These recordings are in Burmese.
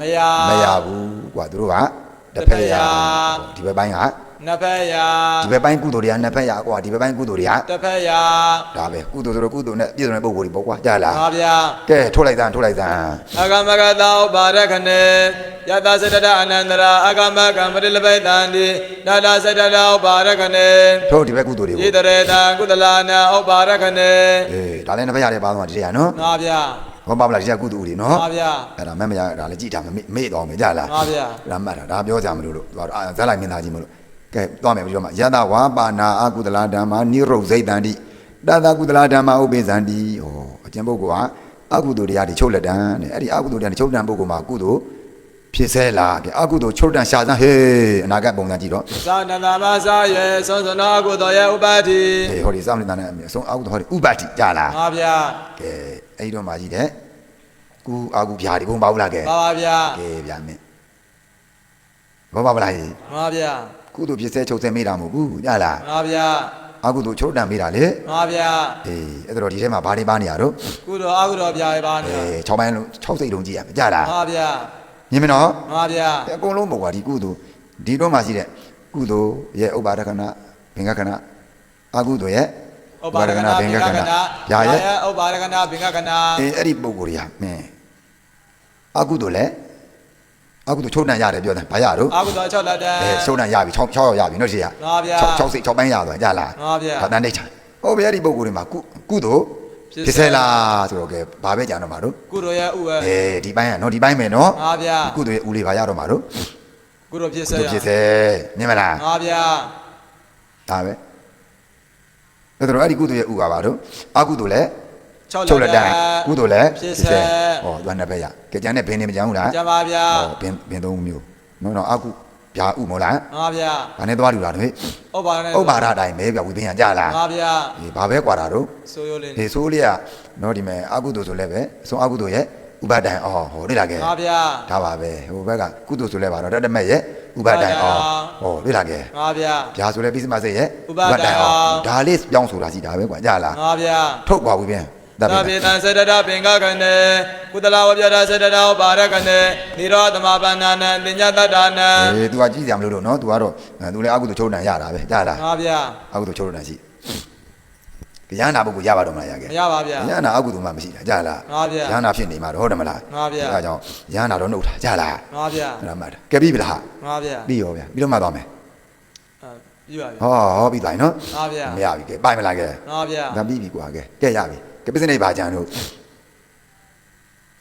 မရမရဘူးကွာသူတို့ကတစ်ဖက်ရဒီဘက်ပိုင်းကနှစ်ဖက်ရဒီဘက်ပိုင်းကုသိုလ်တွေကနှစ်ဖက်ရကွာဒီဘက်ပိုင်းကုသိုလ်တွေကတစ်ဖက်ရဒါပဲကုသိုလ်ဆိုတော့ကုသိုလ်နဲ့ပြည့်စုံတဲ့ပုံကိုယ်တွေပေါ့ကွာကြားလားပါဗျာကဲထုတ်လိုက်သားထုတ်လိုက်သားအကမကတောပါရခနေယတစတတအနန္တရာအကမကမရိလပိတံဒီနာတာစတတောပါရခနေထုတ်ဒီဘက်ကုသိုလ်တွေဣပေါ့တရေတံကုသလာနာဥပါရခနေအေးဒါလည်းနှစ်ဖက်ရတယ်ပါသွားဒီတရားနော်ပါဗျာ ဘောပါဗလားဒီကကုသိုလ်တွေနော်ပါဗျာအဲ့ဒါမမရဒါလည်းကြည်တာမမေ့မေ့တော့မယ်ကြားလားပါဗျာဒါမှတ်တာဒါပြောကြမလို့လို့သူကဇက်လိုက်မင်းသားကြီးမလို့ကဲသွားမယ်ပြီးတော့မှယတဝါပါနာအကုသလာဓမ္မာနိရုဒ္ဓိတံတိတတကုသလာဓမ္မာဥပိသန္တိဟောအကျင့်ပုဂ္ဂိုလ်ကအကုသိုလ်တရားတွေချုပ်လက်တန်းတဲ့အဲ့ဒီအကုသိုလ်တရားတွေချုပ်တန်းပုဂ္ဂိုလ်မှာကုသိုလ်ဖြစ်ဆဲလားကဲအကုသိုလ်ချုပ်တန်းရှာစမ်းဟေးအနာဂတ်ပုံစံကြည့်တော့သာနန္ဒမသာယေသောသနာကုသောယေဥပတိဟေးဟောဒီစာမဏေတန်နဲ့အဆုံးအကုသိုလ်ဟောဒီဥပတိကြားလားပါဗျာကဲ အဲ့ဒီတော့မှကြည့်တဲ့ကုအာကုဗျာဒီဘုံပါဘူးလားကဲပါပါဗျာကဲဗျာမင်းဘောပါဗလားဟေးပါဗျာကုသိုလ်ဖြစ်ဆဲချုပ်ဆဲမိတာမဟုတ်ဘူးကြားလားပါဗျာအကုသိုလ်ချုပ်တံမိတာလေပါဗျာအေးအဲ့တော့ဒီထဲမှာဘာတွေပါနေရတော့ကုသိုလ်အကုသိုလ်ဗျာပါနေအေး6ပိုင်းလုံး6စိတ်လုံးကြည့်ရမယ်ကြားလားပါဗျာမြင်မနော်ပါဗျာအကုန်လုံးပေါ့ကွာဒီကုသိုလ်ဒီတော့မှရှိတဲ့ကုသိုလ်ရဲ့ဥပါဒကနာဘင်္ဂကနာအကုသိုလ်ရဲ့ ဥပါဒကနာဘင်္ဂကနာညာရဲ့ဥပါဒကနာဘင်္ဂကနာအေးအဲ့ဒီပုံကိုယ်တွေကမင်းအကုသိုလ်လည်းအကုသိုလ်ချုပ်တံရတယ်ပြောတယ်ဘာရတော့အကုသိုလ်6လက်တန်းအဲချုပ်တံရပြီ6 6ရောက်ရပြီနော်ရှိရပါဗျာ6 6စိတ်6ပိုင်းရသွားကြားလားပါဗျာဒါတန်နေချာဟောဗျာဒီပုံကိုယ်တွေမှာကုကုသိုလ်ဖြစ်ဖြစ်ဆဲဆဲလားဆိုတော့ကဲဘာပဲကြံတော့မှာတော့ကုသိုလ်ရဲ့ဥဝဲအဲဒီပိုင်းကနော်ဒီပိုင်းမယ်နော်ပါဗျာကုသိုလ်ရဲ့ဦးလေးဘာရတော့မှာတော့ကုသိုလ်ဖြစ်ကုစေသိုလ်ဖြစ်ဆဲမြင်မလားပါဗျာဒါပဲ ဒါဆိုတော့အဲ့ဒီကုသိုလ်ရဲ့ဥပါပါတို့အကုသိုလ်လည်း6လက်တိုင်းကုသိုလ်လည်းဖြစ်စေဟောသူကနှစ်ဘက်ရကြကြနဲ့ဘင်းနေမကြဘူးလားကြပါဗျာဟောဘင်းဘင်းသုံးမျိုးနော်တော့အကုဗျာဥမို့လားမှန်ပါဗျာဒါနဲ့သွားတူတာတို့ဥပါရဥပါရတိုင်းပဲဗျာဝိပင်းရကြလားမှန်ပါဗျာဒီဘာပဲကွာတာတို့ဆိုရိုးလေးဒီဆိုလေးကနော်ဒီမဲ့အကုသိုလ်ဆိုလည်းပဲအဆုံးအကုသိုလ်ရဲ့ဥပါဒံအော်ဟောတွေ့လာခဲ့မှန်ပါဗျာဒါပါပဲဟိုဘက်ကကုသိုလ်ဆိုလည်းပါတော့တတ်တမဲ့ရဲ့ ဥပါဒံအော်ဟောတွေ့လားကဲ ပါဗျာ ဗျာဆိုလဲပြီးစမစိတ်ရဲ့ ဥပါဒံအော် ဒါလေးပြောင်းဆိုတာရှိတာပဲကွာကြလား ပါဗျာ ထုတ်ပါဘူးပြန်တတ် သ ပြီ ဗ္ဗေတံစေတတပင်္ဂကနေကုသလဝပြတာစေတတဥပါရကနေနိရောဓမပန္နာနံတင်ညတတ္တာနံ အေး तू ကကြည့်ကြမလို့တော့နော် तू ကတော့ तू လည်းအကုသိုလ်ချုပ်တန်ရတာပဲကြလား ပါဗျာ အကုသိုလ်ချုပ်တန်ရှိ ကြရနာပုဂ္ဂိုလ်ရပါတော့မလားရကဲမရပါဗျာရနာအကုသိုလ်မှမရှိတာကြလားပါဗျာရနာဖြစ်နေမှာတော့ဟုတ်တယ်မလားပါဗျာအဲဒါကြောင့်ရနာတော့နှုတ်တာကြလားပါဗျာအဲ့ဒါမှတ်တာကဲပြီးပြီလားပါဗျာပြီးရောဗျာပြီးတော့မှသွားမယ်အာပြီးပါပြီဟောဟောပြီးသွားပြီနော်ပါဗျာမရပြီကဲပိုင်မလားကဲပါဗျာဒါပြီးပြီကွာကဲကဲရပြီကဲပစ္စနိဗ္ဗာန်တို့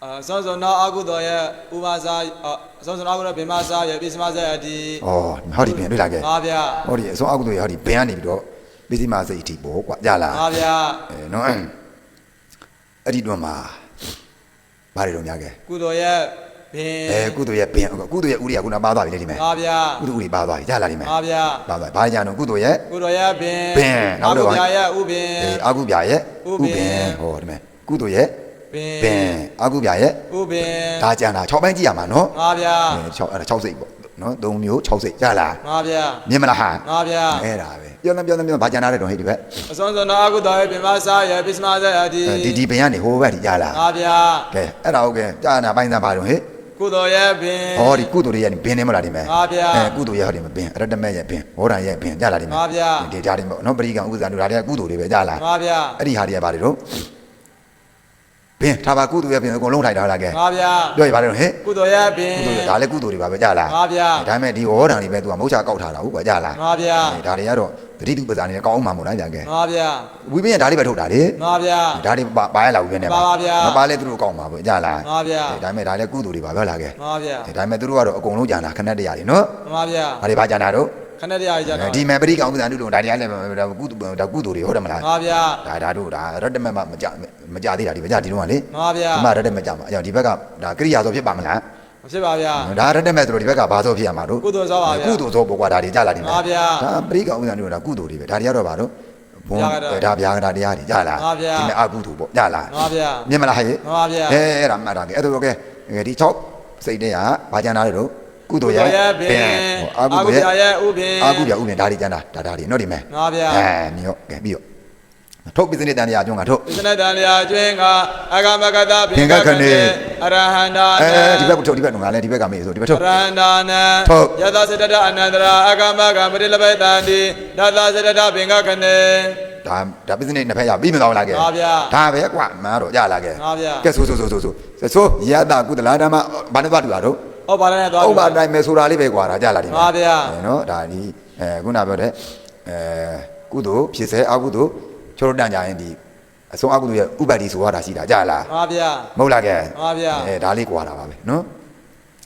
အာသောသောနာအကုသိုလ်ရဲ့ဥပါစာအာသောသောနာအကုသိုလ်ဗေမစာရဲ့ပိစမစာရဲ့အတီဩဟောဒီပြင်တွေ့လားကဲပါဗျာဟောဒီအစုံအကုသိုလ်ရဟောဒီဘင်ကနေပြီးတော့ ပစ္စည်းမစိတ်အထိပေါ့ကွာကြလားပါဗျာအဲနော်အဲ့ဒီတော့မှာဘာတွေတော့များကဲကုသိုလ်ရဲ့ဘင်အဲကုသိုလ်ရဲ့ဘင်ကုသိုလ်ရဲ့ဥရိယကုနာပါသွားပြီလေဒီမဲ့ပါဗျာကုသိုလ်ဥရိပါသွားပြီကြလားဒီမဲ့ပါဗျာပါသွားပြီဘာကြံတော့ကုသိုလ်ရဲ့ကုသိုလ်ရဲ့ဘင်ဘင်နောက်တော့အကုဗျာရဲ့ဥဘင်အဲအာကုပြရဲ့ဥပင်ဟောဒီမဲ့ကုသိုလ်ရဲ့ဘင်ဘင်အာကုပြရဲ့ဥဘင်ဒါကြံတာ6ပိုင်းကြည့်ရမှာနော်ပါဗျာအဲ6အဲ့ဒါ6စိတ်ပေါ့ နော်3မျိုး6စိတ်ကြလားပါဗျာမြင်မလားဟာပါဗျာအဲ့ဒါပဲပြောနေပြောနေပြောဘာကြံတာလဲတော့ဟဲ့ဒီဘက်အစွမ်းစွမ်းသောအကုသိုလ်ရဲ့ဗေမစာရဲ့ပိစမစာရဲ့အတီအဲဒီဒီဘင်ကနေဟိုဘက်ဒီကြလားပါဗျာကဲအဲ့ဒါဟုတ်ကဲကြာနာပိုင်းသားပါတော့ဟဲ့ကုသိုလ်ရဲ့ဘင်ဟောဒီကုသိုလ်တွေရဲ့ဘင်းနေမလားဒီမဲ့ပါဗျာအဲကုသိုလ်ရဲ့ဟောဒီမဲ့ဘင်းရတ္တမဲ့ရဲ့ဘင်းဟောဓာရဲ့ဘင်းကြလားဒီမဲ့ပါဗျာဒီကြားတွေပေါ့နော်ပရိကံဥစ္စာတို့ဒါတွေကကုသိုလ်တွေပဲကြလားပါဗျာအဲ့ဒီဟာတွေကဘာတွေတော့ ဘင်းထားပါကုသိုလ်ရဲ့ဘင်းအကုန်လုံးထိုက်တာဟုတ်လားကဲပါဗျာပြောရပါတော့ဟဲ့ကုသိုလ်ရဲ့ဘင်ကုသိုလ်ဒါလည်းကုသိုလ်တွေပါပဲကြလားပါဗျာဒါပေမဲ့ဒီဟောဓာတွေပဲသူကမုတ်ချကောက်ထားတာဟုတ်ကွာကြလားပါဗျာအဲဒါတွေကတော့တတိတုပ္ပဇာနေကောင်းအောင်မှာမို့လားကြကဲပါဗျာဝိပင်းကဒါလေးပဲထုတ်တာလေပါဗျာဒါတွေပါပါရလာဝိပင်းနဲ့ပါပါဗျာမပါလဲသူတို့ကောင်းမှာပေါ့ကြလားပါဗျာအဲဒါပေမဲ့ဒါလည်းကုသိုလ်တွေပါပဲလားကဲပါဗျာအဲဒါပေမဲ့သူတို့ကတော့အကုန်လုံးကြံတာခဏတည်းရတယ်နော်ပါဗျာဘာတွေပါကြံတာတော့ ခဏတရားကြီးကြတော့ဒီမဲ့ပရိကောင်ဥစ္စာတို့ဒါတွေကလည်းဒါကုသိုလ်ဒါကုသိုလ်တွေဟုတ်တယ်မလားပါဗျာဒါဒါတို့ဒါရတ္တမမမကြမကြသေးတာဒီမကြဒီတော့ကလေပါဗျာဒီမှာရတ္တမကြမှာအကြောင်းဒီဘက်ကဒါကရိယာဆိုဖြစ်ပါမလားမဖြစ်ပါဗျာဒါရတ္တမဆိုတော့ဒီဘက်ကဘာဆိုဖြစ်ရမှာတို့ကုသိုလ်သောပါဗျာကုသိုလ်ဆိုပေါ့ကွာဒါတွေကြလာဒီမှာပါဗျာဒါပရိကောင်ဥစ္စာတို့ဒါကုသိုလ်တွေပဲဒါတွေကတော့ဘာတို့ဘုံဗျာကတော့ဒါဗျာကတာတရားတွေကြလားပါဗျာဒီမဲ့အကုသိုလ်ပေါ့ကြလားပါဗျာမြင်မလားဟဲ့ပါဗျာအဲအဲ့ဒါမှတ်တာကဲအဲ့ဒါကဲဒီ6စိတ်တွေကဘာကြံတာလဲတို့ ကုသိုလ်ကုသိုလ်ရဲ့ရဲ့ဘင်ဟောအာအာကုကုဗျာသိုလ်ရဲ့ရဲ့ဥဘင်အာကုပြဥပ္ပင်ဒါတွေကျန်တာဒါဒါတွေနော်ဒီမဲ့ပါဗျာအဲမြေရောကဲပြီးရောထုတ်ပိစနိတန်တရားကျွန်းကထုတ်ပစ္စနတန်လျာကျွင်းကအဂမကတဘင်္ဂခနေအရဟန္တာအဲဒီဘက်ကိုထုတ်ဒီဘက်ကလည်းဒီဘက်ကမေးဆိုဒီဘက်ထုတ်ရဟန္တာနံထုတ်ယသစတတအနန္တရာအဂမကပရိလဘတန္တိဒသစတတဘင်္ဂခနေဒါဒါပိစနိနှစ်ဖက်ရပြီးမသွားလားကဲပါဗျာဒါပဲကွာမန်းတော့ရလာကဲပါဗျာကဲဆိုဆိုဆိုဆိုဆိုဆိုယတကုသလာဓမ္မဘာနဲ့သွားတူတာတော့ ဟောပါလည်းသွားဥပတိုင်းမယ်ဆိုတာလေးပဲကွာဒါကြလာတယ်ပါဗျာနော်ဒါဒီအဲခုနပြောတဲ့အဲကုသိုလ်ဖြစ်စေအကုသိုလ်ချိုးတန်ကြရင်ဒီအဆုံးအကုသိုလ်ရဲ့ဥပတိဆိုရတာရှိတာကြလားပါဗျာမဟုတ်လားကဲပါဗျာအဲဒါလေးကွာတာပါပဲနော်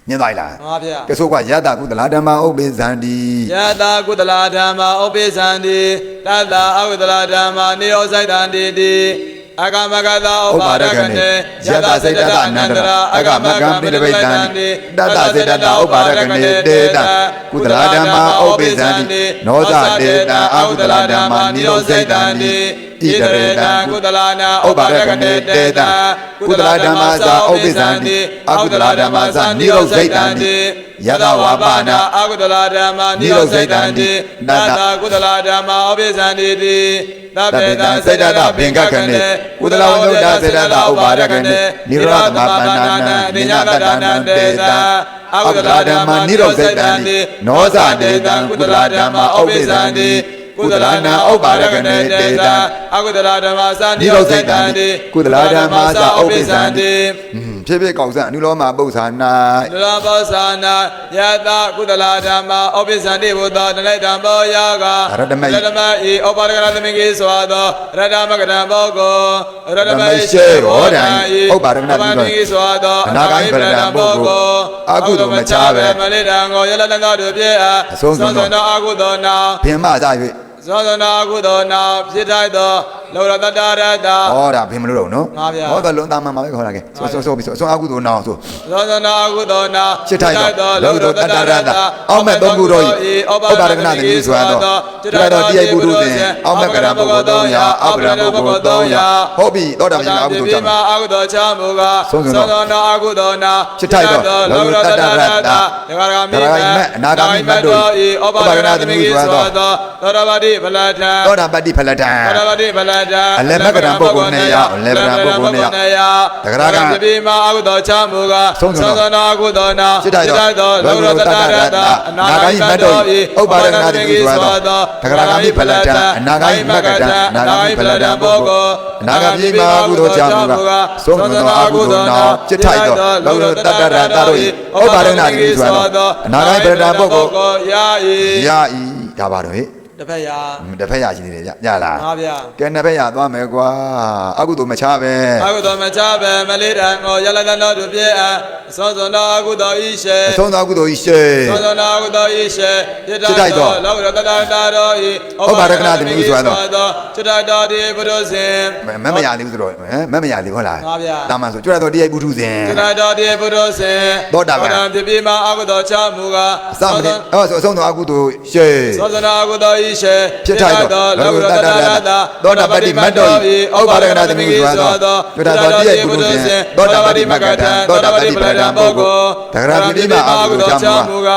မြင်သွားလားပါဗျာကဲဆိုကွာယတကုသလာဓမ္မဥပ္ပိဇန္တိယတာကုသလာဓမ္မာဥပိသန္တိတတအကုသလာဓမ္မာနိရောဇိတန္တိတိ အကမကတာဥပါဒကနေယတစေတတအနန္တရာအကမကံပိတပိတန္တိတတစေတတဥပါဒကနေတေတကုသလာဓမ္မဥပ္ပိဇန္တိနောဇတေတအကုသလာဓမ္မနိရောဇိတန္တိဣတရေတကုသလာနာဥပါဒကနေတေတကုသလာဓမ္မသာဥပ္ပိဇန္တိအကုသလာဓမ္မသာနိရောဇိတန္တိယတဝါပါဏအကုသလာဓမ္မာနိရောဇိတန္တိတတကုသလာဓမ္မာဥပိသန္တိတိသဗ္ဗေတစေတတဘင်္ဂခနေကုသလဝန္တုတစေတတဥပါဒကနေနိရောဓမပန္နာနအနိညာတတနံတေတအကုသလာဓမ္မာနိရောဇိတန္တိနောဇတေတံကုသလာဓမ္မာဥပ္ပိသန္တိကုသလာနာဥပါဒကနေတေတံအကုသလာဓမ္မာသာနိနိရောရောဇိဇိတတံန္တိတိကုသလာဓမ္မာသာဥပ္ပိသန္တိတိ ဖြစ်ဖြစ်ကောက်စံအနုလောမပု္ပ္ပာနာနုလဘောဇာနာယတကုသလာဓမ္မာဩပိသန္တိဘုဒ္ဓတလိုက်ဓမ္မောယာကရတမဤဩပါဒကရသမင်ကြီးစွာသောရတမကရံဘောကိုရတမရှိရောဒံဤဩပါဒကရသမင်ကြီးစွာသောအနာဂိပရံဘောကိုအကုသိုလ်မချပဲမလိတံကိုယလတန်တော်တို့ပြေအားသောသောအကုသိုလ်နာဘင်မစ၍ သောသောနာကုသိုလ်နာဖြစ်ထိုက်သောလောရတတရတဟောဒါဘင်မလို့တော့နော်ငါဗျာဟောတော့လွန်သားမှမှာပဲခေါ်လာခဲ့ဆိုဆိုဆိုပြီးဆိုအစွမ်းအကုသိုလ်နောင်ဆိုသောသောနာကုသိုလ်နာရှစ်ထိုက်သောလောကုသိုလ်တတ္တရတ္တအောက်မဲ့သုံးခုတို့၏ဥပ္ပါဒကနာတိဆိုရသောတိရတော်တိယပုထုဇဉ်အောက်မဲ့ကရပုဂ္ဂိုလ်300အောက်ကရပုဂ္ဂိုလ်300ဟုတ်ပြီသောတာပန်အကုသိုလ်ကြောင့်မှာအကုသိုလ်ချမူကဆုံးစွန်သောသောနာအကုသိုလ်နာရှစ်ထိုက်သောလောကုတ္တရတ္တယဂရဂမိယဂရဂမိအနာဂမိမတ်တို့၏ဤဩပါဒနာသမီးကြီးဆိုသောသောရပါတိဗလထံသောတာပတ္တိဖလတံသောရပါတိဗလထံအလယ်မကရံပုဂ္ဂိုလ်နှစ်ယောက်အလယ်မကရံပုဂ္ဂိုလ်နှစ်ယောက်တဂရကမိမှာအကုသိုလ်ချမူကဆုံးစွန်သောသောနာအကုသိုလ်နာရှစ်ထိုက်သောလောကုတ္တရတ္တအနာဂမိမတ်တို့၏ဥပ္ပါဒနာတိဆိုသောတဂရဂမိဖလတံအနာဂမိမကတံအနာဂမိဖလတံပုဂ္ဂိုလ်အနာဂမိမှာအကုသိုလ်ကြောင့်မူကားဆုံးစွန်သောအကုသိုလ်နောင်จิตထိုက်သောလောကုတ္တရတ္တတို့၏ဥပ္ပါဒနာတိဆိုသောအနာဂမိဖလတံပုဂ္ဂိုလ်ယာဤရာဤဒါပါတော့ဟဲ့ တစ်ဖက်ရာတစ်ဖက်ရာရှိနေတယ်ဗျညလားဟာဗျကဲနှစ်ဖက်ရာသွားမယ်ကွာအကုသို့မချပဲအကုသို့မချပဲမလေးတံကိုရလတတော်သူပြည့်အစောစောတော်အကုသို့ဤရှေအစောစောအကုသို့ဤရှေစောစောတော်အကုသို့ဤရှေတိတိုက်တော်လောကရတတာတာတော်ဤဩဘာရကနာသမီးဆိုတော့တိတိုက်တော်ဒီဘုရုစင်မမရသေးဘူးဆိုတော့မမရသေးဟုတ်လားဟာဗျတာမန်ဆိုကျွတ်တော်တိရိုက်ပုထုစင်ကျွတ်တော်တိဘုရုစင်သောတာပန်ပြပြမှာအကုသို့ချမှုကအစောစောအကုသို့ရှေစောစောတော်အကုသို့ဤရှေဖြစ်ထိုက်သောလောကုတ္တရတသောတာပတိမတ်တော်၏ဥပါဒကနာသမီးကိုကျွမ်းသောပြတာသောတရားကုသိုလ်ဖြင့်သောတာပတိမကထံသောတာပတိပရဒံပုဂ္ဂိုလ်တဂရပိမအာဟုကြောင့်မူက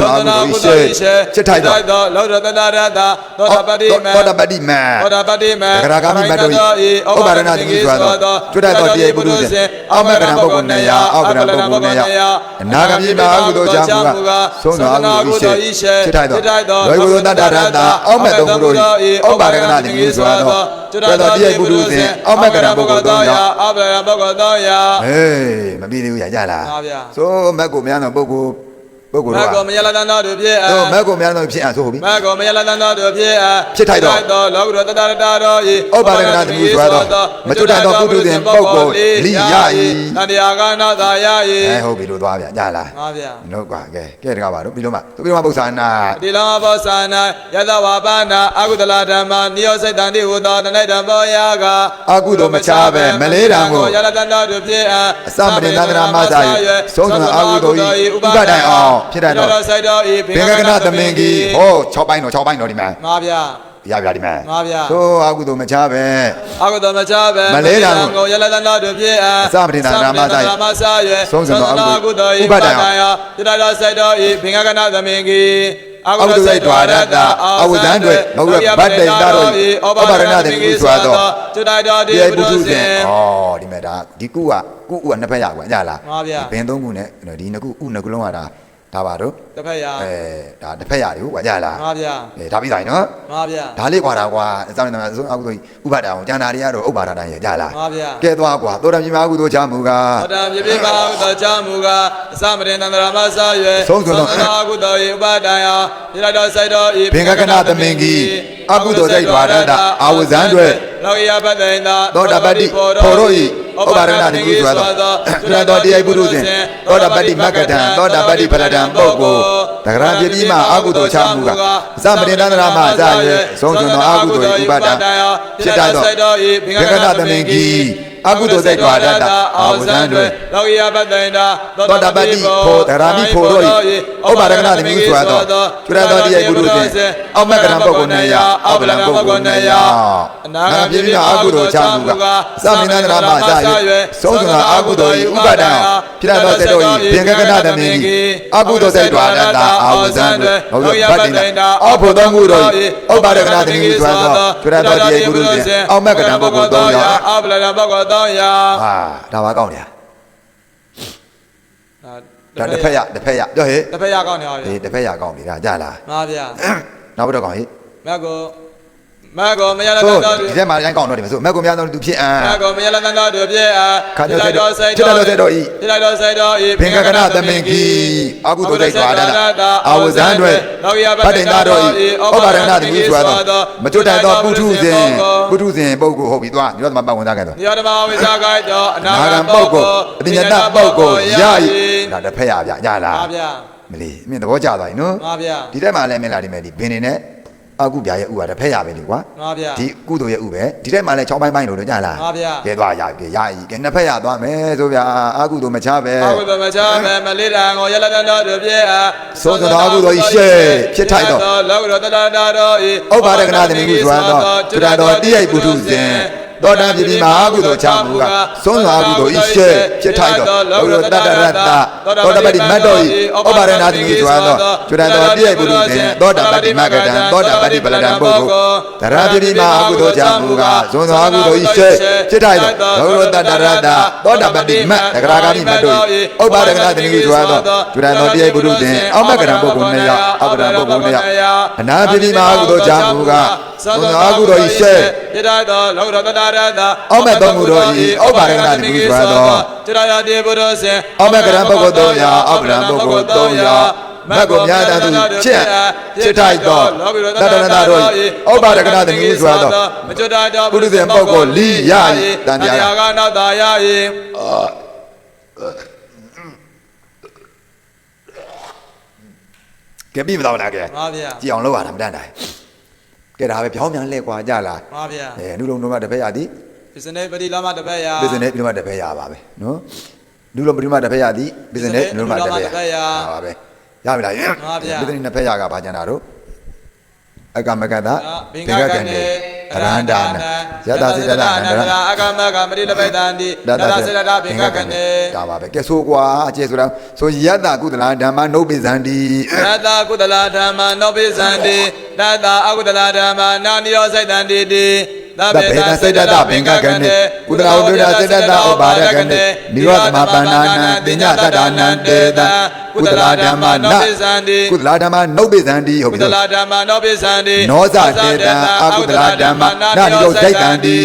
သောနာကုသိုလ်ရှေဖြစ်ထိုက်သောလောကုတ္တရတသောတာပတိမသောတာပတိမသောတာပတိမတဂရဂမိမတ်တော်၏ဥပါဒကနာသမီးကိုကျွမ်းသောပြတာသောတရားကုသိုလ်ဖြင့်အောက်မကရံပုဂ္ဂိုလ်900အောက်ကရံပုဂ္ဂိုလ်900အနာဂမိမအာဟုကြောင့်မူကသောနာကုသိုလ်ရှေဖြစ်ထိုက်သောလောကုတ္တရတအောက်မသုံးခုတို့ဤဥပ္ပါဒကနာတိဆိုသောကျွတ်ရတော့တရားပုထုဇဉ်အောက်မကရံပုဂ္ဂိုလ်300အောက်ကရံပုဂ္ဂိုလ်300ဟေးမပြီးသေးဘူးရကြလားပါဗျာဆိုမက်ကိုများသောပုဂ္ဂိုလ် ပုဂ္ဂိုလ်မတို့ကောမယလတန်တော်တို့ဖြစ်အတို့မက်ကိုများသောဖြစ်အောင်ဆိုဟုတ်ပြီမကောမယလတန်တော်တို့ဖြစ်အဖြစ်ထိုက်သောသောလောကတတရတတော်ဤဥပ္ပါဒကနာတိဆိုသောမကျွတ်တတ်သောပုထုဇဉ်ပုဂ္ဂိုလ်လိယဤတတရားကနာသာယဤအဲဟုတ်ပြီလို့သွားဗျာကြလားပါဗျာဟုတ်ကွာကဲကဲတကားပါတော့ပြီးလို့မှသူပြီးတော့မှပု္ပ္ပာနာတိလောဘောဇာနာယသဝါပါဏအကုသလဓမ္မနိယောစိတ်တန်တိဟူသောတနိတံဘောယာကအကုသိုလ်မချပဲမလေးတံကိုယလတန်တော်တို့ဖြစ်အအစမတင်သန္တရာမစာ၍သုံးသွန်အကုသိုလ်ဤဥပဒံအောင်ဖြစ်တတ်တော့စိုက်တော်ဤဘင်္ဂကနာသမင်ကြီးဟော6ပိုင်းတော့6ပိုင်းတော့ဒီမှာငါဗျာရပြဒီမှာငါဗျာသို့အကုသိုလ်မချပဲအကုသိုလ်မချပဲမလေးတံကိုကိုယလတန်တော်တို့ဖြစ်အအစမတင်သန္တရာမစ၍မစာ၍သုံးသွန်သောအကုသိုလ်ကုသိုလ်ဤဥပဒံအောင်ယတိတတော်စိုက်တော်ဤဘင်္ဂကနာသမင်ကြီးအကုသိုလ်စိတ်ဓာရတအာဝဇံတွေဘုရားဗတ္တိတာတော်ဤဩဘာရဏတိကုစွာသောကျွတ်တော်တိဒီပုပုထုထုဇဇဉ်ဉ်ဩဒီမဲ့ဒါဒီကုကကုဥကနှစ်ဖက်ရကွာကြလားမှန်ပါဗျာဘင်သုံးခုနဲ့ဒီနှစ်ခုဥနှစ်ခုလုံးကဒါ ဒါပါတော့တစ်ဖက်ရအဲဒါတစ်ဖက်ရတယ်ဟုတ်ကွာကြလားမှန်ပါဗျာအဲဒါပြီးသားနော်မှန်ပါဗျာဒါလေးကွာတာကွာအစောင်းနေတာဆိုအကုသိုလ်ဥပါဒအောင်ကျန်တာတွေကတော့ဥပါဒတိုင်းရကြလားမှန်ပါဗျာကဲသွားကွာသောတမြင်မကုသိုလ်ချမှုကသောတာပြပြပါသောချမှုကအသမရေတန္တရာမဆာရွယ်ဆုံးစွန်သောသောကုသိုလ်ဤဥပါဒံယပြရတော်စိုက်တော်ဤဘင်္ဂကနာသမင်ကြီးအကုသိုလ်စိတ်ဓာရတအာဝဇံတွေလောကယပတ္တိန်သာသောတာပတ္တိဖော်တော်ဤဥပါရဏတိကုစွာသောကျွတ်တော်တရားပုရုဇဉ်သောတာပတ္တိမကတံသောတာပတ္တိဖရတံပုဂ္ဂိုလ်တဂရပြတိမအကုသိုလ်ချမှုကအသမတေတန္တရာမအစရွယ်ဆုံးစွန်သောအကုသိုလ်ဥပါဒံဖြစ်တတ်သောဘင်္ဂကနာသမင်ကြီးအကုသိုလ်စိတ်ဓာရတအာဝဇံတွေလောကယပတ္တိန်သာသောတာပတ္တိဖို့တရာမိဖို့တို့ဤဥပါဒကနာတိမိဆိုသောကျွရတော်တရားပုရုဇဉ်အောက်မကရံပုဂ္ဂိုလ်နေယအောက်ဗလံပုဂ္ဂိုလ်နေယအနာဂတ်ပြိနာအကုသိုလ်ချမှုကသမင်္ဒနာမအစ၍ဆုံးစွန်သောအကုသိုလ်ဤဥပါဒံဖြစ်တော်စေတော်ဤဘင်္ဂကနာတမင်ကြီးအကုသိုလ်စိတ်ဓာရတအာဝဇံတွေဘုရားဗတ္တိနာအောက်ဖို့သောမှုတို့ဤဥပါဒကနာတိမိဆိုသောကျွရတော်တရားပုရုဇဉ်အောက်မကရံပုဂ္ဂိုလ်၃ယောက်အပလရပုဂ္ဂိုလ်300ဟာဒါပါကောင်းတယ်ဒါတစ်ဖက်ရတစ်ဖက်ရပြောဟဲ့တစ်ဖက်ရကောင်းနေပါဗျာဒီတစ်ဖက်ရကောင်းနေတာကြလားမှန်ပါဗျာနောက်ဘက်တော့ကောင်းဟိမက်ကို မက်ကိုမရလတဆိုန်တော်ဒီထဲမှာရိုင်းကောင်းတော့တယ်မဆိုမက်ကုံများတော့သူဖြစ်အံမက်ကိုမရလတန်တော်တို့ပြည့်အားခါကြောစိတ်တော်စိတ်တော်စိတ်တော်ဤပြလိုက်တော်စိတ်တော်ဤဘင်္ဂကနာသမင်ကြီးအကုသိုလ်စိတ်သွားတာအာဝဇံတွေဗတ္တိတာတော်ဤဩဘာရဏတိမိဆိုသောမကျွတ်တိုင်သောပုထုဇဉ်ပုထုဇဉ်ပုဂ္ဂိုလ်ဟုတ်ပြီသွားဒီတော့မှပတ်ဝင်သားခဲ့တော့ညောဓမ္မဝိဇာကိုက်တော်အနာနာဂဂံံပုပုဂ္ဂ္ဂိုဂိုလ်လ်အတိညာတပုဂ္ဂိုလ်ရဤဒါတစ်ဖက်ရဗျညလားပါဗျာမလီအမြင်သဘောကျသွားပြီနော်ပါဗျာဒီထဲမှာလည်းမင်းလာဒီမဲ့ဒီဘင်းနေနဲ့ အကုပြာရဲ့ဥပါတစ်ဖက်ရပဲလေကွာပါဗျာဒီကုသိုလ်ရဲ့ဥပဲဒီထဲမှာလည်း6ပိုင်းပိုင်းလို့တော့ညလားပါဗျာကဲသွားရပြီရဤကဲနှစ်ဖက်ရသွားမယ်ဆိုဗျာအကုသိုလ်မချပဲအဝိပမချမေမလေးတံကိုရလတန်တော်တို့ပြည့်အားသောသတော်အကုသိုလ်ဤရှေ့ဖြစ်ထိုက်တော့လောကရောတတတာတော်ဤဥပါဒကနာတိမိကုစွာသောကျွတ်တော်တိယိပုထုဇဉ်သောတာပြည်ပြည်မှာအကုသိုလ်ချမှုကသုံးစွာအကုသိုလ်ဤရှေ့ဖြစ်ထိုက်တော့လောကုတတ္တရတ္တသောတာပတ္တိမတ်တော်ဤဥပါဒနာတိမိကုစွာသောကျွတ်တော်တိယပုထုဇဉ်သောတာပတ္တိမကတံသောတာပတ္တိပလတံပုဂ္ဂိုလ်တရာပြည်ပြည်မှာအကုသိုလ်ချမှုကသုံးစွာအကုသိုလ်ဤရှေ့ဖြစ်ထိုက်တော့လောကုတတ္တရတ္တသောတာပတ္တိမတ်တဂရာဂာမိမတ်တော်ဤဥပါဒကနာတိမိကုစွာသောကျွတ်တော်တိယပုထုဇဉ်အောက်မကရံပုဂ္ဂိုလ်နှစ်ယောက်အောက်ဗရံပုဂ္ဂိုလ်နှစ်ယောက်အနာပြည်ပြည်မှာအကုသိုလ်ချမှုကသုံးစွာအကုသိုလ်ဤရှေ့ပြတတ်သောလောကရောတတရတအောက်မဲ့သုံးခုတို့ဤဩဘာရကနာတိကုစွာသောကျွတ်တော်တိပုရုဇဉ်အောက်မဲ့ကရံပုဂ္ဂိုလ်300အောက်ဗရံပုဂ္ဂိုလ်300မတ်ကိုများတတ်သူချက်ချက်ထိုက်သောတတရဏတို့ဤဩဘာရကနာတိကုစွာသောမကျွတ်တော်ပုရိသေပုဂ္ဂိုလ်လိယဤတန်တရားကနောက်သာယဤကဲပြီမတော်လားကဲပါဗျာကြည်အောင်လုပ်ရတာမတတ်နိုင် ကဲဒါပဲပြောင်းပြန်လဲကွာကြလားပါဗျာအဲနုလုံးတို့ကတစ်ဖက်ရသည်ပစ္စနေပတိလာမတပည့်ယဘီဇနက်ဒီမှာတစ်ဖက်ရပါပဲနော်နုလုံးပရိမတစ်ဖက်ရသည်ဘီဇနက်နုလုံးမှာတစ်ဖက်ရပါပဲရပြီလားယင်ဘီဇနက်နှစ်ဖက်ရကဘာကျန်တာတို့အကမကတဘင်္ဂကနေ အရဟန္တာနယတစေတနာအနန္တရာအကမကမတိလပိတံတိဒါဒါစေတတာဘင်္ဂကနေဒါပါပဲကဲဆိုကွာအကျေဆိုတာဆိုယတကုသလဓမ္မနုပိဇန္တိရတကုတလာဓမ္မနောပိသံတိတတအကုတလာဓမ္မနာနိယောစိတ်တံတိတိ သသဗ္ဗေတစေတတဘင်္ဂကနေကုသလဝိဒစေတတဥပါဒကနေနိရောဓမပန္နာနံပညာတတ္တနံတေတကုသလဓမ္မနကုသလဓမ္မနုပိဇန္တိဟုတ်ကုပြီတလာဓမ္မနောပိသံတိနောဇတေတံအကုသလဓမ္မနာနိရောစိတ်တံတိ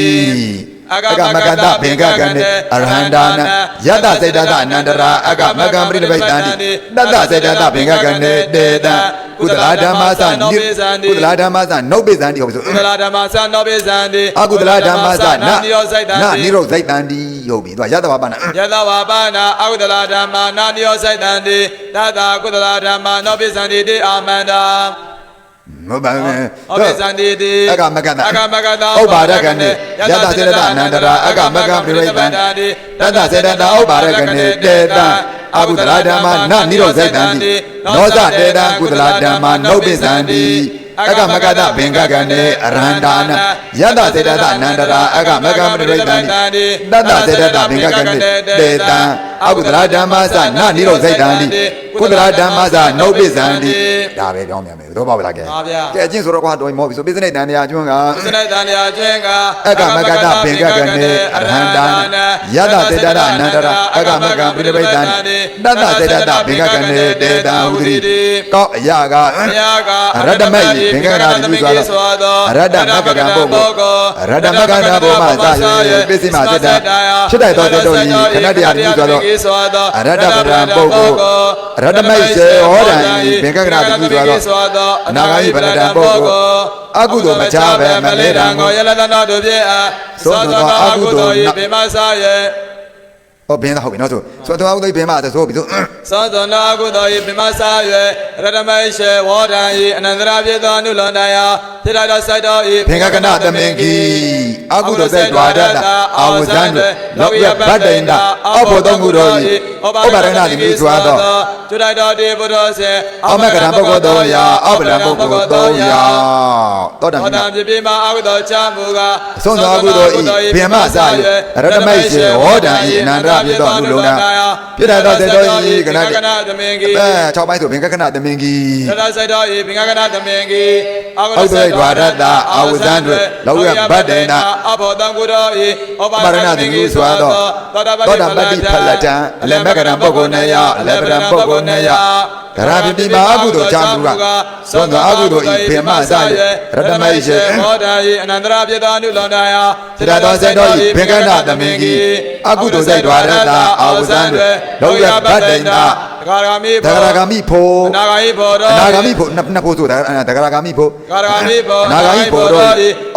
အကမကတဘင်္ဂကနေအရဟန္တာနယတစေတတအနန္တရာအကမကံပရိနိဗ္ဗိတံတိတတစေတတဘင်္ဂကနေတေတ ကုသလဓမ္မသနိကုသလဓမ္မသနုပိဇန္တိဟုတ်ပြီဆိုကုတလာဓမ္မသံနောပိသံတိအကုသလဓမ္မသနာနိယောစိတ်တံနာတိနိရောဇိတ်တန်ဒီဟုတ်ပြီသူကယတဘာပနာယသဝပါဏအကုတလာဓမ္မနာနိယောစိတ်တံတိတတကုတလာဓမ္မနောပိသံတိတိအာမန္တာ မဟုတ်ပါဘူးဩပိသံတိတိအကမကတအကမကတဥပါဒကနေယတစေတတအနန္တရာအကမကံပြိဝိတံတတစေတတဥပါဒကနေတေတအကုသလဓမ္မနာနိရောဇိတ်တန်ဒီနောဇတေတကုသလဓမ္မနုပိသံတိအကမကတဘင်္ဂကနေအရဟန္တာနယတစေတတအနန္တရာအကမကံပြိဝိတံတတစေတတဘင်္ဂကနေတေတ အကုသလဓမ္မသနနိရောဇိတံတိကုသလဓမ္မသနုပိသံတိဒါပဲပြောင်းပြန်မယ်သဘောပေါက်ပါလားကဲပါဗျာကဲအချင်းဆိုတော့ကွာတော်မောပြီဆိုပိစနိတန်တရားကျွန်းကသနတန်ရာချင်းကအကမကတပင်ကကနေအရဟန္တာယတတေတရအနန္တရအကမကပိရပိတံတတတေတတပင်ကကနေတေတံဟုတိကောအရာကဘုရားကအရတ္တမိတ်ဘင်္ဂနာတိပြုစွာသောအရတ္တမကကံပုဂ္ဂိုလ်အရတ္တမကနာဘုမသာယေပစ္စည်းမစိတ္တဖြစ်တိုက်သောတတို့ဤခဏတရားတိပြုစွာသောအရတ္တပရံပုဂ္ဂိုလ်အရတ္တမိတ်စေဟောတံဤဘင်္ဂနာတိပြုစွာသောအနာဂါယိဗလတံပုဂ္ဂိုလ်အကုသိုလ်မချပဲမလေးတံကိုကိုယလတနာတို့ဖြင့်အသောသောအကုသိုလ်ဤဗေမဆာယေ ဟောဘင်းသားဟုတ်ပြီနော်ဆိုဆိုတော့အကုသိုလ်ဘင်းမဆိုပြီးဆိုသောသောနာကုသိုလ်ဤဗေမဆာယေရတမိတ်ရှေဝေါဒံဤအနန္တရာပြေသောအနုလွန်တရားဖြစ်လာသောစိုက်တော်ဤဘင်္ဂကနသမင်ကြီးအကုသိုလ်စိတ်ဒွါဒတအာဝဇံတို့လောကဗတ္တိန္ဒအဘောသုံးခုတို့ဤဥပရဏတိမိစွာသောကျွတ်တိုက်တော်တေဘုရောစေအမကရံပုဂ္ဂိုလ်တော်ရာအပလံပုဂ္ဂိုလ်တော်ရာတောတံဟောမြတံတ်ပြပြမှာအကုသိုလ်ချမှုကအဆုံးသောအကုသိုလ်ဤဘင်မစယရတမိတ်စေဟောတံဤအနန္တရဖြစ်သောအလူလုံးနာပြတတ်သောစေတော်ဤကနကနာသမင်ကြီးအဲ6ပိုင်းဆိုဘင်္ဂကနသမင်ကြီးရတစိုက်တော်ဤဘင်္ဂကနာသမင်ကြီးအအောက်သွေးဒွါရတအာဝဇံတွေလောကဗတ္တိန္ဒအဘောတံကုတော်ဤဩပရဏတိမိစွာသောသောတာပတ္တိဖလတံအလမကရံပုဂ္ဂိုလ်နေယအလပရံပုဂ္ဂိုလ်နေယကရာပိပိမာအကုသိုလ်ချမှုကသောသောအကုသိုလ်ဤဘေမစယရတမိတ်စေဟောတာဤအနန္တရာပြေသောအနုလွန်တရားစေတသောစေတောဤဘင်္ဂနာသမင်ကြီးအကုသိုလ်စိတ်ဒွါရတအာဝဇံတွေလောကဗတ္တိန္ဒတဂရဂာမိတဂရဂာမိဖို့အနာဂာမိဘောတော်အနာဂာမိဖို့နှစ်နှစ်ဖို့ဆိုတာတဂရဂာမိဖို့တဂရဂာမိဘောအနာဂာမိဖို့တို့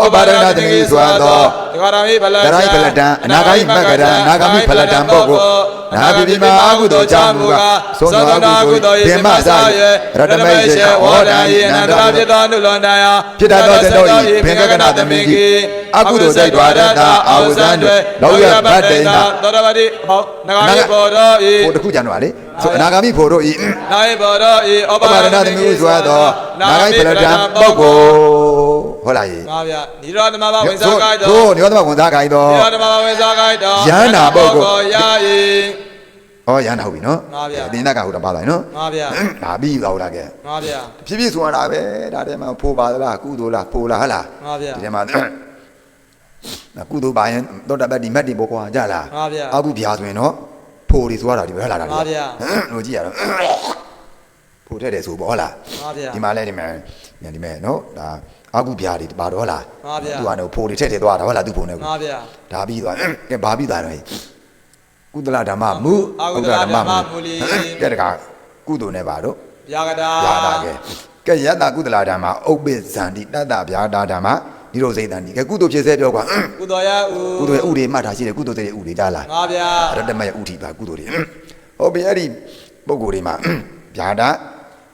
ဩပါရဏတမိစွာသော တဂရဂာမိဖလတရိုင်းဖလတံအနာဂာမိမကရံအနာဂာမိဖလတံပုဂ္ဂိုလ်နာပိပိမာအကုသိုလ်ချမှုကသောသောအကုသိုလ်ဘေမစယရတမိတ်စေဩဒံဤအနန္တရပြသောနုလွန်တရားဖြစ်တတ်သောစေတောဤဘင်္ဂကနာသမင်ကြီးအကုသိုလ်စိတ်ဒွါရတအာဝဇံတွေလောကဗတ္တိန္ဒသောတပတိဟောနဂာမိဘောတော်ဤဟိုတခုကြံတော့လေဆိုအနာဂါမိဖို့တို့ဤနာယဘောတော်ဤဩပပါရဏသမီးစွာသောနာဂိဖလတံပုဂ္ဂိုလ် ဟုတ်လားယေငါဗျနိရောဓမဘဝင်စားကိုက်သို့တော်ညောသမဝန်သားခိုင်းတော့နိရောဓမဘဝင်စားကိုက်တော်ယန္နာပုဂ္ဂိုလ်ယာယီဟောရဟန္တာဟုတ်ပြီနော်မှန်ပါဗျာအတင်းတက်ကဟုတ်တာပါလိုက်နော်ငါဗျဒါပြီးသွားဟုတ်လားကဲငါဗျဖြည်းဖြည်းဆိုရတာပဲဒါထဲမှာဖိုးပါသလားကုသိုလ်လားဖိုးလားဟလားငါဗျဒီထဲမှာကုသိုလ်ပါရင်တော့တပတ်ဒီမတ်တင်ပေါ်ကွာကြလားငါဗျအခုပြာဆိုရင်တော့ဖိုးတွေဆိုရတာဒီပဲဟလားဒါမှန်ပါဗျာလို့ကြည့်ရတော့ဖိုးထက်တယ်ဆိုပေါ့ဟလားငါဗျဒီမှာလဲဒီမှာညဒီမဲ့နော်ဒါ အခုပြားတွေပါတော့လားမှန်ပါဗျာသူကတော့ဖိုးတွေထက်ထည့်သွားတာဟုတ်လားသူ့ဖုန်းနဲ့ငါဗျဒါပြီးသွားကဲဘာပြီးသွားတော့ကုသလဓမ္မမူအကုသလဓမ္မမူလီကဲတကကုသိုလ်နဲ့ပါတော့ဗျာကတာဗျာတာကဲကဲယတ္တကုသလဓမ္မဥပ္ပဇန္တိတတ္တဗျာတာဓမ္မနိရောဇိတန်ဒီကဲကုသိုလ်ဖြစ်စေပြောကွာကုတော်ရဥကုသိုလ်ရဲ့ဥတွေမှတ်ထားရှိတယ်ကုသိုလ်တဲ့ဥတွေကြားလားငါဗျရတ္တမရဲ့ဥတီပါကုသိုလ်တွေဟုတ်ပြီအဲ့ဒီပုံကိုယ်တွေမှာဗျာတာ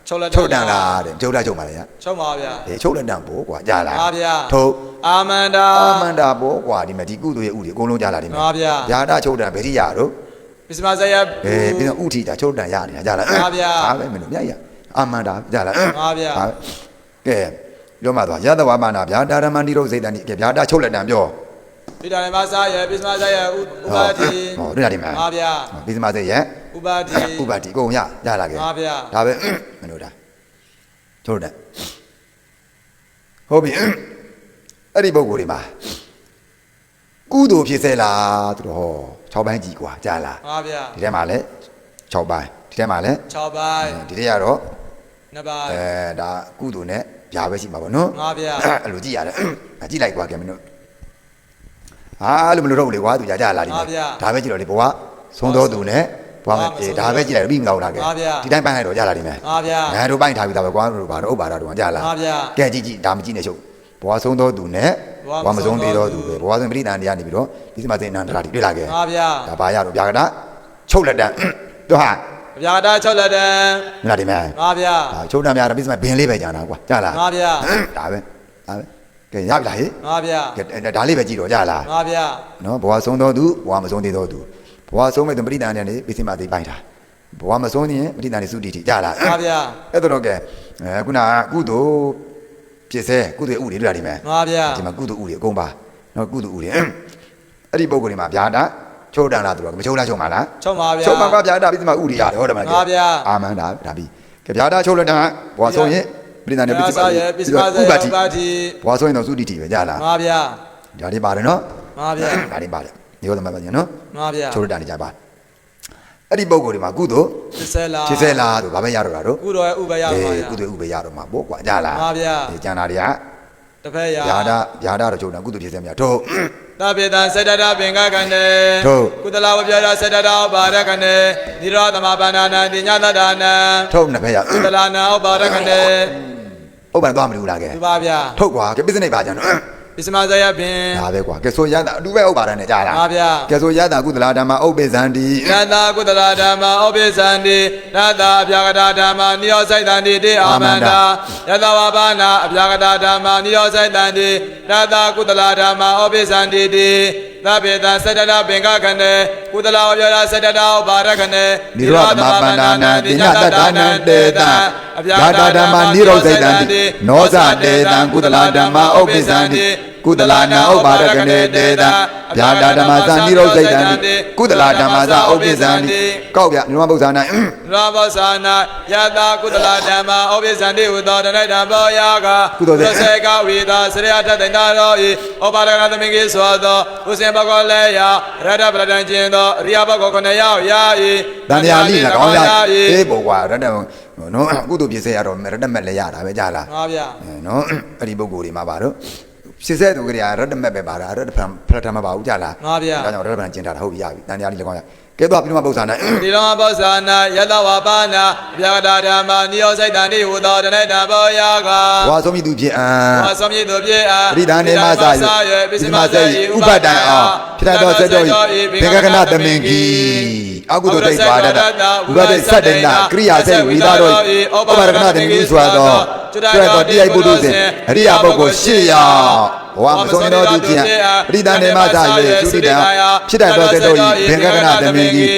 ချုပ်လက်ချုပ်တန်လားတဲ့ချုပ်တာချုပ်ပါလေညာချုပ်ပါဗျအေးချုပ်လက်တံပို့ကွာကြားလားငါဗျထုတ်အာမန္တာအာမန္တာဘောကွာဒီမှာဒီကုသိုလ်ရဲ့ဥတွေအကုန်လုံးကြားလာဒီမှာငါဗျဗျာတာချုပ်တံဗေရိယတို့ပစ္စမဇယအေးပြီးတော့ဥထီတာချုပ်တံရနေတာကြားလားငါဗျာဒါပဲမင်းတို့မြတ်ရအာမန္တာကြားလားငါဗျဒါပဲကဲပြောမှသွားယတဝါမနာဗျာတာရမန္တိရုပ်စိတ်တန်ဒီကဲဗျာတာချုပ်လက်တံပြောပိတာရမစာယပစ္စမဇယဥပါတိဟောတို့ရဒီမှာငါဗျပြီးသမားစိတ်ရဲ့ ဥပါတိ ဥပါတိအကုန်ရရလာခဲ့ ငါဗျ ဒါပဲမင်းတို့ဒါချုပ်လက်ဟုတ်ပြီအဲ့ဒီပုံကိုယ်တွေမှာကုသိုလ်ဖြစ်စေလားသူတို့ဟော6ပိုင်းကြည်กว่าကြားလား ငါဗျ ဒီထဲမှာလည်း6ပိုင်းဒီထဲမှာလည်း 6ပိုင်း ဒီထဲကတော့ 2ပိုင်း အဲဒါကုသိုလ်နဲ့ဗျာပဲရှိမှာပေါ့နော် ငါဗျ အဲ့လိုကြည့်ရတယ်အကြည့်လိုက်กว่าကဲမင်းတို့ဟာအဲ့လိုမလို့တော့ဘူးလေကွာသူကြာကြလာဒီမှာဒါပဲကြည့်တော့လေဘဝဆုံးတော်သူနဲ့ ဘဝမအေးဒါပဲကြည့်လိုက်ပြီးမလောက်လားကဲဒီတိုင်းပိုင်းလိုက်တော့ကြာလာဒီမှာငါဗျငါတို့ပိုင်းထားပြီးသားပဲကွာတို့ဘာတော့ဥပါတာတော့ကြာလာငါဗျကဲကြည့်ကြည့်ဒါမကြည့်နဲ့ရှုပ်ဘဝဆုံးတော်သူနဲ့ဘဝမဆုံးသေးတော်သူပဲဘဝဆုံးပရိသန်တရားနေပြီးတော့ဒီစမသိအနန္တရာတိတွေ့လာခဲ့ငါဗျဒါဘာရတော့ဗျာကတာချုပ်လက်တန်းတို့ဟာဗျာတာ6လက်တံမလားဒီမှာငါဗျဒါချုပ်တမ်းများတော့ပြီးစမဘင်းလေးပဲကြာတာကွာကြာလားငါဗျဒါပဲဒါပဲကဲရပြီလားဟေ့ငါဗျကဲဒါလေးပဲကြည့်တော့ကြာလားငါဗျနော်ဘဝဆုံးတော်သူဘဝမဆုံးသေးတော်သူ ဘဝဆုံးမဲ့သူပရိသန်နဲ့ပြီးစမသိပိုင်းတာဘဝမဆုံးရင်ပရိသန်နဲ့သုတိတိကြာလားငါဗျအဲ့တော့ကဲအဲခုနကကုသိုလ်ဖြစ်စေကုသိုလ်ဥတွေတွေ့ရတယ်မယ်ငါဗျဒီမှာကုသိုလ်ဥတွေအကုန်ပါနော်ကုသိုလ်ဥတွေအဲ့ဒီပုံကိုယ်တွေမှာဗျာတာချိုးတန်လားသူကမချိုးလားချုံပါလားချုပ်ပါဗျာချုပ်ပါကွာဗျာဒါပြီးဒီမှာဥရိရတယ်ဟုတ်တယ်မလားပါဗျာအာမန်ဒါဒါပြီးကဗျာဒါချုပ်လက်တန်ဘွာဆုံးရင်ပြည်နယ်နဲ့ပြည်ပြစာရဲ့ပစ္စမဇေဥပတိဥပါတိဘွာဆုံးရင်တော့သုတိတိပဲကြလားပါဗျာဒါတွေပါတယ်နော်ပါဗျာဒါတွေပါတယ် ဒီလိုသမားပါညနော်ပါဗျာချိုးလက်တန်နေကြပါအဲ့ဒီပုံကိုယ်တွေမှာကုသိုလ်စစ်ဆဲလားခြေဆဲလားဆိုဘာပဲရတော့တာတော့ကုတော်ရဲ့ဥပယပါဗျာကုသိုလ်ဥပရတော့မှာပေါ့ကွာကြလားပါဗျာဒီကျန်တာတွေကတစ်ဖက်ရာဗျာဒဗျာဒတော့ချုပ်တာကုသိုလ်ခြေဆဲများတို့သဗ္ဗေတံစေတတပင်ကကန္တေထို့ကုသလဝပြရစေတတဥပါရကန္တေနိရောဓမပါဏာနံတိညာတတနံထုတ်နှစ်ဖက်ရကုသလနာဥပါရကန္တေဥပ္ပန်သွားမလို့လားကဲဒီပါဗျာထုတ်ကွာကဲပစ္စနိပါကြနော် ပစ္စမဇယပင်ဒါပဲကွာကဲဆိုရတာအတူပဲဥပ္ပါဒနဲ့ကြားလားပါဗျာကဲဆိုရတာကုသလာဓမ္မဥပ္ပေဇန္တိနတကုသလဓမ္မဩပိသန္တိနတအပြာကတာဓမ္မနိယောစိုက်တန္တိတေအာမန္တာယတဝဘာနာအပြာကတာဓမ္မနိယောစိုက်တန္တိနတကုသလဓမ္မဩပိသန္တိတေ သဗ္ဗေတသတ္တရပင်ကခန္တေကုသလဝပြောရသတ္တရဥပါရခန္တေနိရောဓမပန္နာနံတိညတတနံတေတံဓာတာဓမ္မနိရောဓိတံတိနောဇတေတံကုသလာဓမ္မဥပ္ပေဇန္တိ ကုသလာနံဥပ္ပါဒကနေတေတံဗျာတာဓမ္မသနိရောဓိတံတိကုသလာဓမ္မသဥပ္ပေဇန္တိကောက်ပြနိရောဓပု္ပ္ပာနံရာဘောဇာနာယတကုသလဓမ္မဩပိသန္တိဟူသောတဏ္ဍဓမ္မောယာကကုသိုလ်စေစေကဝိသာစရိယထတ္တနာရောဤဩပါရကသမင်ကြီးသောသောဥစဉ်ဘဂောလေယရတ္တပရဒံကျင်သောအရိယဘဂောခဏယောယာဤတန်တရားလိ၎င်းရအေးပေါ့ကွာရတ္တနော်ကုသိုလ်ပြည့်စဲရတော့ရတ္တမက်လည်းရတာပဲကြားလားပါဗျာနော်အဲ့ဒီပုံကိုယ်တွေမှာပါတော့ စစ်စဲသူကလေးကရတ္တမက်ပဲပါတာရတ္တဖန်ဖလက်ထမပါဘူးကြားလားပါဗျာဒါကြောင့်ရတ္တဖန်ကျင်တာဟုတ်ပြီရပြီတန်တရားလိ၎င်းရ ကဲတော့ပြိမပု္ပ္ပာနဲ့ဒီလောဘောဇာနာယတဝပါနာဗျာဂတာဓမ္မနိယောစိတ်တန်တိဟူသောတဏ္ဍဓမ္မောယာကဝါဆုံးမြသူဖြစ်အံဝါသမီတို့ပြေအာပရိဒါနေမစာယပစ္စမစေဥပဒံအောင်ဖြစ်တတ်သောစက်တော်ဘေကကနာသမင်ကြီးအကုသိုလ်တိတ်ပါတတ်ဘုရားတိတ်စတ္တနာကရိယာစေဝိသားတို့ဩပါရကနာသမင်ကြီးဆိုသောကျွတ်တော်တရားပုဒ်စဉ်အရိယာပုဂ္ဂိုလ်၈ရာဘဝမဆုံးသောသူဖြင့်ပရိဒါနေမစာယသုတိတံဖြစ်တတ်သောစက်တော်ဘေကကနာသမင်ကြီး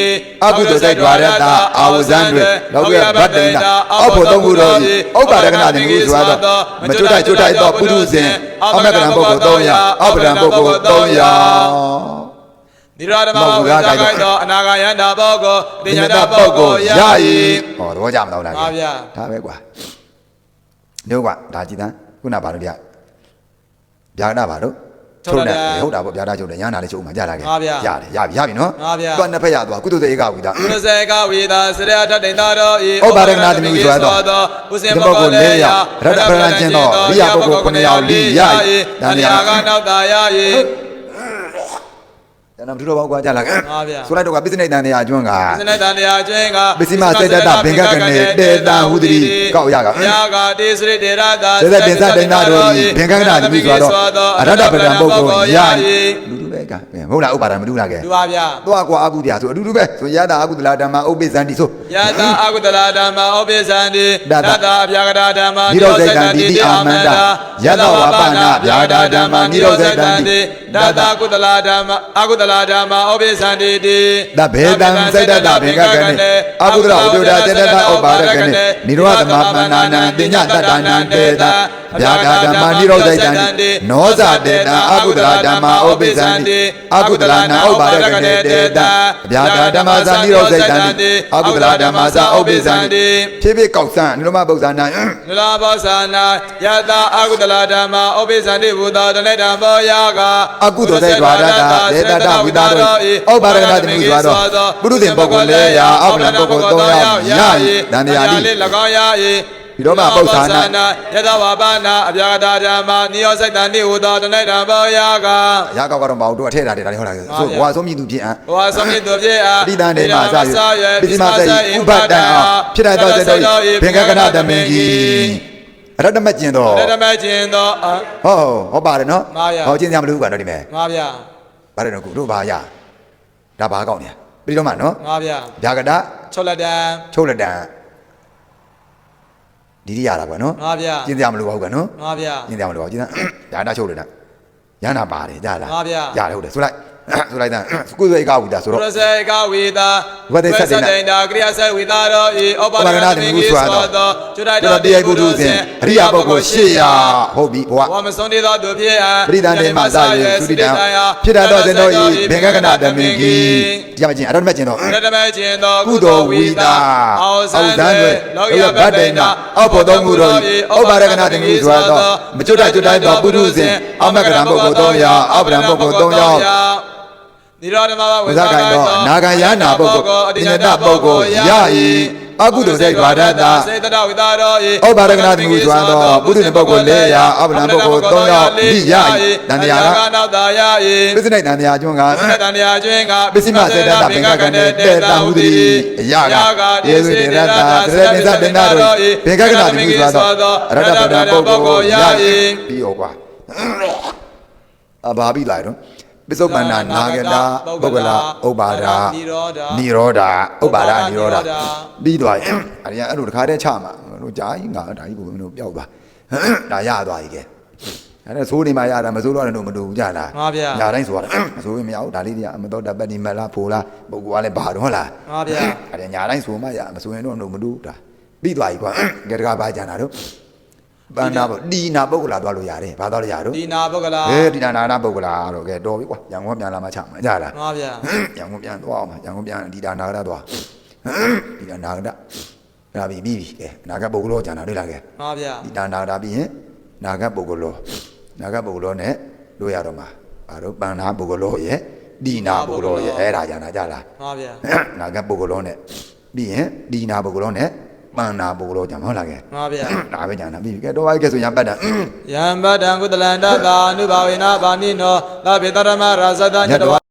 အကုသိုလ်တိတ်ပါရတ္တအာဝဇံတွေလောကဗတ္တိနာအောက်ဖို့သုံးခုတော်ဩပါရကနာသမင်ကြီးဆိုသောမကျွတ်တိုက်ကျွတ်တိုက်သောပုရုဇဉ်အမကရံပုဂ္ဂိုလ်300အောပရံပုဂ္ဂိုလ်300နိရောဓမဝိသကိုက်သောအနာဂယန္တာဘောကိုပတိညာညာတတပုပုဂ္ဂ္ဂိုဂိုလ်လ်ရရ၏၏ဟောသဘောကြမတော့လားပါဗျာဒါပဲကွာတို့ကွာဒါကြည်တန်းခုနပါလို့တရား ဗျာဒပါတော့ဟုတ်တာပေါ့ဗျာဒချုပ်တယ်ညာနာလေးချုပ်မှကြာလာခဲ့ရတယ်ရပြီရပြီနော်သူကနှစ်ဖက်ရသွားကုသိုလ်စေဧကဝိတာကုသစေကဝိသာစရထတ္တိန်သာရောဤဥပ္ပါရကနာသမီးဆိုသောဥစဉ်ဘောကိုလေယရတ္တပရကျင်သောရိယပုဂ္ဂိုလ်ခုနှစ်ယောက်လိယ၏တဏှာကနောက်တာယ၏တ ဏ္ဍမထူတော့ဘောကွာကြာလာခဲ့ပါဗျာဆိုလိုက်တော့ကပစ္စနိတန်တရားအကျွန်းကစနေတန်တရားကျွင်းကပစ္စည်းမစေတတဘင်္ဂကနေတေတံဟုတိကောက်ရကယာကတိစရိတေရတာစေတပင်စတိန်နာတို့ဤဘင်္ဂကနာသမီးဆိုတော့အရတ္တပဒံပုဂ္ဂိုလ်ရလူလူပဲ ကမဟုတ်လားဥပါဒံမလူလားကဲသူပါဗျာသွားကွာအကုတရားဆိုအတူတူပဲဆိုရတာအကုသလာဓမ္မဥပ္ပိသန္တိဆိုယတာအကုတလာဓမ္မဩပိသန္တိဒတတတအဗျာဂတာဓမ္မနိရောဓိတံတိတိအာမန္တယတဝပနာဗျာဒာဓမ္မနိရောဓိတံတိတတကုတလာဓမ္မအကုတလာဓမ္မဩပိသန္တိတိသဗ္ဗေတံစိတ်တတဘင်္ဂကနေအကုသလဝိဒုဒစေတတဥပါရကနေနိရောဓမပန္နာနံတိညတတနံတေတဗျာဒာဓမ္မနိရောဓိတံတိနောဇတေတံအကုသလဓမ္မဥပ္ပိသန္တိအကုသလနာဥပါရကနေတေတဗျာဒာဓမ္မဇာနိရောဓိတံတိအကုသလဓမ္မဇာဥပ္ပိသန္တိဖြည်းဖြည်းကောက်စံနိရောဓပု္ပ္ပာနံနလာဘောဇာနာယတာအကုတလာဓမ္မဩပိသန္တိဘုဒ္ဓတနေဓမ္မောယာကအကုသိုလ်စိတ်ဓာတဒေတတဝိတာတို့ဩဘာရကနာတိမှုဆိုတော့ပုရုဇဉ်ပုဂ္ဂိုလ်လေးရာအောက်လံပုဂ္ဂိုလ်၃ယောက်ရ၏တန်တရားလိ၎င်းရ၏ ဒီတော့မှပု္ပ္ပာနာယတဝပါနာအပြာဂတာဓမ္မနိယောစိတ်တန်တိဟူသောတနေဓမ္မောယာကရကောက်ကတော့မအောင်တို့အထက်တာတယ်ဒါလေးဟုတ်လားဆိုဘွာဆုံးမြည်သူဖြစ်အံဘဝဆုံးမြတ်သူပြေအားပရိသန်တေမှာစရပစ္စမစေဥပတံအောင်ဖြစ်တတ်သောစေတောဘင်္ဂကနာသမင်ကြီးအရတ္တမကျင်တော့ရတမကျင်သောအာဟောဟောပါတယ်နော်ပါဗျာဟောကျင်ကြမလို့ကတော့ဒီမဲ့ငါဗျာပါတယ်နော်ကုတို့ဘာရဒါဘာကောက်နေပြီးတော့မှနော်ငါဗျာဗျာကတာချုပ်လက်တံချုပ်လက်တံ ဒီဒီရတာပေါ့နော်ငါဗျာကျင်ကြမလို့ဟုတ်ကနော်ငါဗျာကျင်းကြမလို့ကျင်းဒါဒါချုပ်လို့တာရဟနာပါတယ်ကြားလားပါဗျာရတယ်ဟုတ်တယ်ဆိုလိုက် ဆိုလိုက်တာကုသိုလ်ဧကဝိတာဆိုပုတော့ရစေကဝိတာဝတ္တေသတ္တေနတေတာကရိယာစေဝိတာရောဤဩပါဘာဒကနာနာတတမမင်င်းကြီးဆိုဆိုတော့တော့ကျွတ်တိုက်တော်တော်တရားပုထုဇဉ်အရိယပုဂ္ဂိုလ်800ဟုတ်ပြီဘုရားဝမဆုံးသေးသောသူဖြစ်ရပရိသန္တေမသာယေသုတိတံဖြစ်တာတော့ဇင်တော်ဤဘေကကနာတမင်ကြီးဒီမှာကျင်အဲ့တော့မှကျင်တော့ရတမခြင်းသောကုသိုလ်ဝိတာအောအောက်က်ဆန်းသန်းတွေတွေလောလောကကဘဘတ်တ်တေတေနာနာအောအောက်က်ဖို့ဖို့သုံးသုံးခုခုတော်တော်ဤဤဩဩဘာဘာရရကကနာနာတတမမင်င်ကြီးကြီးဆိုဆိုတော့တော့မကျွတ်တကျွတ်တိုင်းသောပုထုဇဉ်အောမကရံပုဂ္ဂိုလ်300အောပရံပုဂ္ဂိုလ်300 နိရောဓမဘဝဝိဇ္ဇကံတော့နာဂယနာပုဂ္ဂိုလ်အညတပုဂ္ဂိုလ်ယဤအကုသိုလ်စိတ်ဘာဒတစေတဝိတာရောဤဩဘာရကနာတမင်ကြီးဆိုတော့ပုထုဇဉ်ပုဂ္ဂိုလ်400အောပရံပုဂ္ဂိုလ်300ဤယဤတန်တရားကနောက်တာယဤပစ္စနိတန်တရားကျွန်းကသတ္တတရားကျွင်းကပစ္စည်းမစေတတပင်ကကနဲ့တေတဟုတိအယကယေစုတေရတသရပိသတေနာတို့ဘေကကနာတိမှုသွားသောအရတ္တပဒပုဂ္ဂိုလ်ယပြီးရောကွာအဘာပြီးလိုက်တော့ ပစ္စုပန္နာနာဂတာပုဂ္ဂလာဥပါဒာနိရောဓဥပါဒာနိရောဓပြီးသွားရင်အရင်အဲ့လိုတခါတည်းချမှာတို့ကြာကြီးငါဒါကြီးကိုမင်းတို့ပျောက်သွားဒါရသွားပြီကဲအဲ့ဒါသိုးနေမှရတာမသိုးတော့လည်းမတူဘူးကြလားငါဗျာညာတိုင်းဆိုရတယ်မဆိုရင်မရဘူးဒါလေးတွေကအမတော်တပတ်ဒီမလားဖိုလားပုဂ္ဂိုလ်ကလည်းဘာတော့လားငါဗျာအဲ့ဒါညာတိုင်းဆိုမှရမဆိုရင်တော့မတူတာပြီးသွားပြီကွာကဲတကားပါကြတာတို့ ပန္နာပုဒီနာပုဂ္ဂလာသွားလို့ရတယ်ဘာသွားလို့ရတော့ဒီနာပုဂ္ဂလာဟဲဒီနာနာနာပုဂ္ဂလာတော့ကဲတော်ပြီကွာရန်ကုန်ပြန်လာမှချမှာကြလားငါဗျာရန်ကုန်ပြန်သွားအောင်ရန်ကုန်ပြန်ဒီနာနာရသွားဒီနာနာရဒါပြီးပြီးပြီကဲနာကပုဂ္ဂလောကြံတာတွေ့လားကဲငါဗျာဒီနာနာတာပြီးရင်နာဂပုဂ္ဂလောနာဂပုဂ္ဂလောနဲ့တို့ရတော့မှာဘာလို့ပန္နာပုဂ္ဂလောရဲ့ဒီနာပုဂ္ဂလောရဲ့အဲ့ဒါကြံတာကြလားငါဗျာနာဂပုဂ္ဂလောနဲ့ပြီးရင်ဒီနာပုဂ္ဂလောနဲ့ ပန္နာပုဂ္ဂလောကြံမဟုတ်လားကဲငါဗျာဒါပဲကြံတာပြီးပြီကဲတော့ဘာကဲဆိုရပတ်တာယံဗတ္တံကုတလန္တသာအနုဘာဝေနဗာနိနောသဗ္ဗေတရမရာဇတညတဝ